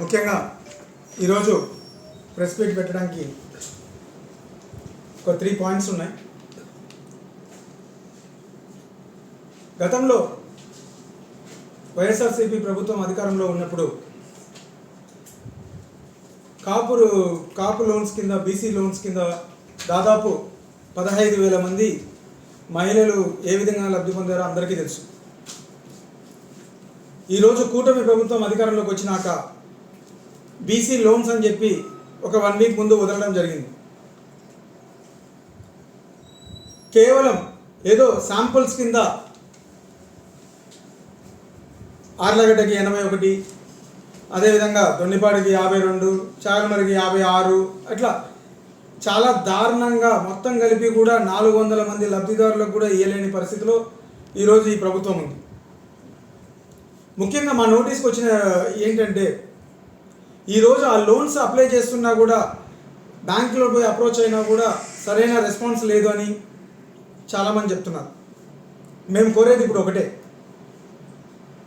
ముఖ్యంగా ఈరోజు press meet పెట్టడానికి ఒక త్రీ పాయింట్స్ ఉన్నాయి. గతంలో వైఎస్ఆర్సీపీ ప్రభుత్వం అధికారంలో ఉన్నప్పుడు కాపురు కాపు లోన్స్ కింద బీసీ లోన్స్ కింద దాదాపు పదహైదు వేల మంది మహిళలు ఏ విధంగా లబ్ధి పొందారో అందరికీ తెలుసు. ఈరోజు కూటమి ప్రభుత్వం అధికారంలోకి వచ్చినాక బీసీ లోన్స్ అని చెప్పి ఒక వన్ వీక్ ముందు వదలడం జరిగింది. కేవలం ఏదో శాంపుల్స్ కింద ఆర్లగడ్డకి ఎనభై ఒకటి అదేవిధంగా దొన్నిపాడికి యాభై రెండు చాగమరికి యాభై ఆరు అట్లా చాలా దారుణంగా మొత్తం కలిపి కూడా నాలుగు వందల మంది లబ్ధిదారులకు కూడా ఇవ్వలేని పరిస్థితిలో ఈరోజు ఈ ప్రభుత్వం ఉంది. ముఖ్యంగా మా నోటీస్కి వచ్చిన ఏంటంటే ఈరోజు ఆ లోన్స్ అప్లై చేస్తున్నా కూడా బ్యాంకులో పోయి అప్రోచ్ అయినా కూడా సరైన రెస్పాన్స్ లేదు అని చాలామంది చెప్తున్నారు. మేము కోరేది ఇప్పుడు ఒకటే.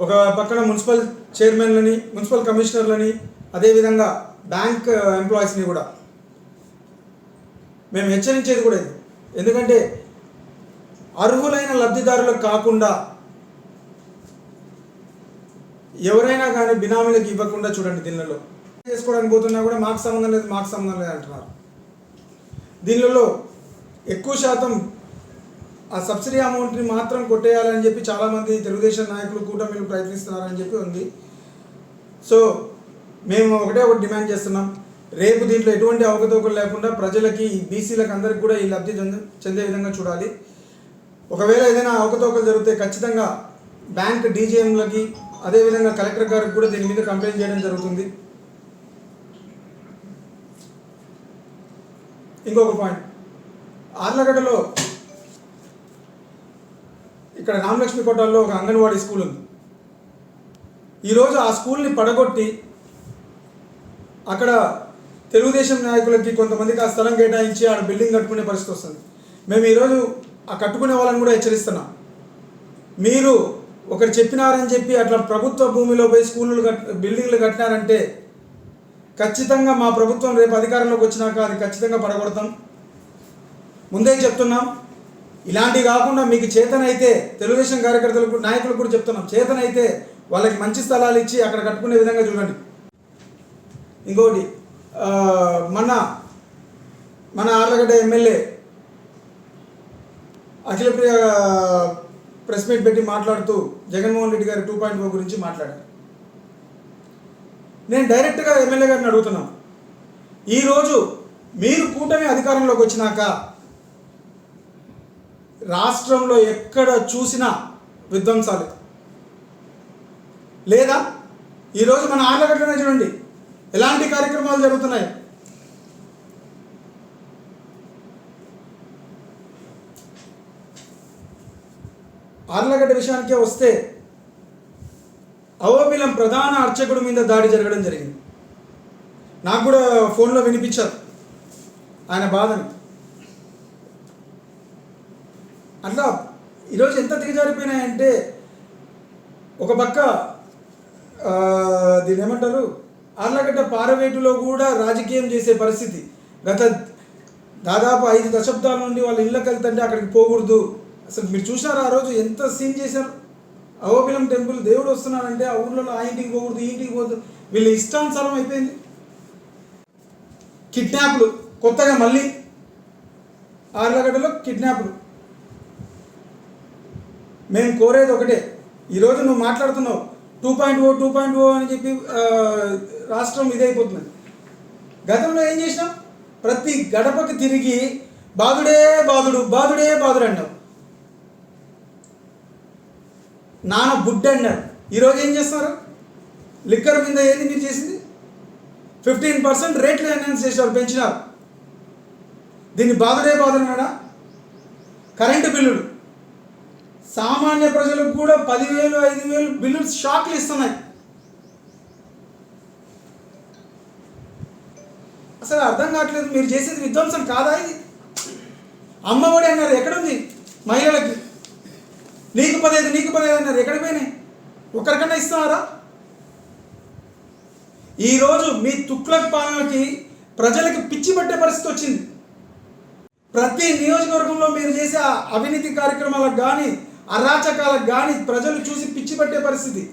ఒక పక్కన మున్సిపల్ చైర్మన్లని మున్సిపల్ కమిషనర్లని అదేవిధంగా బ్యాంక్ ఎంప్లాయీస్ని కూడా. మేము హెచ్చరించేది కూడా ఇది. ఎందుకంటే అర్హులైన లబ్ధిదారులకు కాకుండా ఎవరైనా కానీ బినామీలకు ఇవ్వకుండా చూడండి దీనిలో చేసుకోవడానికి పోతున్నా కూడా మాకు సంబంధం లేదు మాకు సంబంధం లేదు అంటున్నారు. దీనిలో ఎక్కువ శాతం ఆ సబ్సిడీ అమౌంట్ని మాత్రం కొట్టేయాలని చెప్పి చాలామంది తెలుగుదేశం నాయకులు కూటమిలు ప్రయత్నిస్తున్నారని చెప్పి ఉంది. సో మేము ఒకటే ఒకటి డిమాండ్ చేస్తున్నాం. రేపు దీంట్లో ఎటువంటి అవకతవకలు లేకుండా ప్రజలకి బీసీలకు అందరికి కూడా ఈ లబ్ధి చెంద చెందే విధంగా చూడాలి. ఒకవేళ ఏదైనా అవకతవకలు జరిగితే ఖచ్చితంగా బ్యాంక్ డీజీఎంలకి అదేవిధంగా కలెక్టర్ గారికి కూడా దీని మీద కంప్లైంట్ చేయడం జరుగుతుంది. ఇంకొక పాయింట్ ఆర్లగడ్డలో ఇక్కడ రామలక్ష్మి కోటల్లో ఒక అంగన్వాడీ స్కూల్ ఉంది. ఈరోజు ఆ స్కూల్ని పడగొట్టి అక్కడ తెలుగుదేశం నాయకులకి కొంతమందికి ఆ స్థలం కేటాయించి ఆడ బిల్డింగ్ కట్టుకునే పరిస్థితి వస్తుంది. మేము ఈరోజు ఆ కట్టుకునే వాళ్ళని కూడా హెచ్చరిస్తున్నాం. మీరు ఒకరు చెప్పినారని చెప్పి అట్లా ప్రభుత్వ భూమిలో పోయి స్కూళ్ళు కట్ బిల్డింగ్లు కట్టినారంటే ఖచ్చితంగా మా ప్రభుత్వం రేపు అధికారంలోకి వచ్చినాక అది ఖచ్చితంగా పడగొడతాం. ముందే చెప్తున్నాం. ఇలాంటివి కాకుండా మీకు చేతనైతే తెలుగుదేశం కార్యకర్తలకు నాయకులకు కూడా చెప్తున్నాం. చేతనైతే వాళ్ళకి మంచి స్థలాలు ఇచ్చి అక్కడ కట్టుకునే విధంగా చూడండి. ఇంకోటి మన మన Allagadda MLA Akhilapriya press meet పెట్టి మాట్లాడుతూ జగన్మోహన్ రెడ్డి గారి టూ పాయింట్ ఫోర్ గురించి మాట్లాడారు. నేను డైరెక్ట్గా ఎమ్మెల్యే గారిని అడుగుతున్నాను ఈరోజు మీరు కూటమి అధికారంలోకి వచ్చినాక రాష్ట్రంలో ఎక్కడ చూసినా విధ్వంసాలు. లేదా ఈరోజు మన ఆంధ్రగడ్డనే చూడండి. ఎలాంటి కార్యక్రమాలు జరుగుతున్నాయి? ఆర్లగడ్డ విషయానికే వస్తే అవోబిలం ప్రధాన అర్చకుడి మీద దాడి జరగడం జరిగింది. నాకు కూడా ఫోన్లో వినిపించారు ఆయన బాధని. అట్లా ఈరోజు ఎంత దిగజారిపోయినాయంటే ఒక పక్క దీని దీన్ని ఏమంటారు? ఆర్లగడ్డ పారవేటులో కూడా రాజకీయం చేసే పరిస్థితి. గత దాదాపు ఐదు దశాబ్దాల నుండి వాళ్ళ ఇళ్ళకి వెళ్తుంటే అక్కడికి పోకూడదు. అసలు మీరు చూసినారా ఆ రోజు ఎంత సీన్ చేశారు? అగోపిలం టెంపుల్ దేవుడు వస్తున్నాడంటే ఆ ఊర్లలో ఆ ఇంటికి పోకూడదు ఈ ఇంటికి పోదు. వీళ్ళ ఇష్టానుసారం అయిపోయింది. కిడ్నాప్లు కొత్తగా మళ్ళీ ఆర్లగడ్డలో కిడ్నాప్లు. మేము కోరేది ఒకటే ఈరోజు నువ్వు మాట్లాడుతున్నావు two point o two point o అని చెప్పి రాష్ట్రం ఇదైపోతున్నది గతంలో ఏం చేసినాం? ప్రతి గడపకి తిరిగి బాధుడే బాధుడు బాధుడే బాధుడు అన్నావు నాన్న గుడ్ అన్నాడు. ఈరోజు ఏం చేస్తారు లిక్కర్ మీద ఏది మీరు చేసింది? ఫిఫ్టీన్ పర్సెంట్ రేట్లు ఎన్హాన్స్ చేశారు పెంచినారు. దీన్ని బాధడే బాధుడన్నాడా కరెంటు బిల్లులు. సామాన్య ప్రజలకు కూడా పదివేలు ఐదు వేలు బిల్లులు షాక్లు ఇస్తున్నాయి. అసలు అర్థం కావట్లేదు మీరు చేసేది విధ్వంసం కాదా ఇది? అమ్మఒడి అన్నారు ఎక్కడుంది? మహిళలకి. నీకు పదహైదు నీకు పదహైదు అన్నారు. ఎక్కడ పోయినాయి? ఒక్కరికన్నా ఇస్తున్నారా? ఈరోజు మీ తుక్లక్ పాలనకి ప్రజలకు పిచ్చి పట్టే పరిస్థితి వచ్చింది. ప్రతి నియోజకవర్గంలో మీరు చేసే అవినీతి కార్యక్రమాలకు కానీ అరాచకాలకు కానీ ప్రజలు చూసి పిచ్చి పట్టే పరిస్థితి.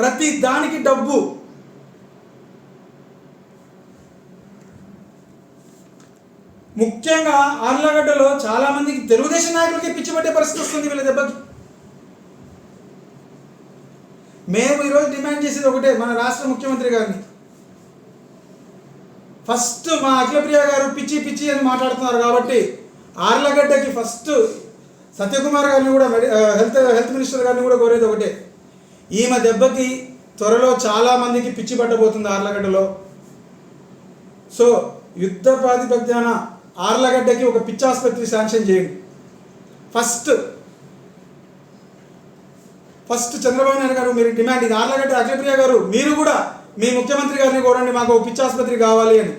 ప్రతి దానికి డబ్బు. ముఖ్యంగా ఆర్లగడ్డలో చాలా మందికి తెలుగుదేశం నాయకులకి పిచ్చి పట్టే పరిస్థితి వస్తుంది వీళ్ళ దెబ్బకి. మేము ఈరోజు డిమాండ్ చేసేది ఒకటే మన రాష్ట్ర ముఖ్యమంత్రి గారిని. ఫస్ట్ మా అఖిలప్రియ గారు పిచ్చి పిచ్చి అని మాట్లాడుతున్నారు కాబట్టి ఆర్లగడ్డకి ఫస్ట్ సత్యకుమార్ గారిని కూడా హెల్త్ హెల్త్ మినిస్టర్ గారిని కూడా కోరేది ఒకటే. ఈమె దెబ్బకి త్వరలో చాలా మందికి పిచ్చి పట్టబోతుంది ఆర్లగడ్డలో. సో యుద్ధ ప్రాతిపద్యాన ఆర్లగడ్డకి ఒక పిచ్చి ఆసుపత్రి శాంక్షన్ చేయండి. ఫస్ట్ ఫస్ట్ చంద్రబాబు నాయుడు గారు మీరు డిమాండ్ ఇది. ఆర్లగడ్డ అజయప్రియ గారు మీరు కూడా మీ ముఖ్యమంత్రి గారిని కోరండి మాకు ఒక పిచ్చి ఆసుపత్రి కావాలి అని.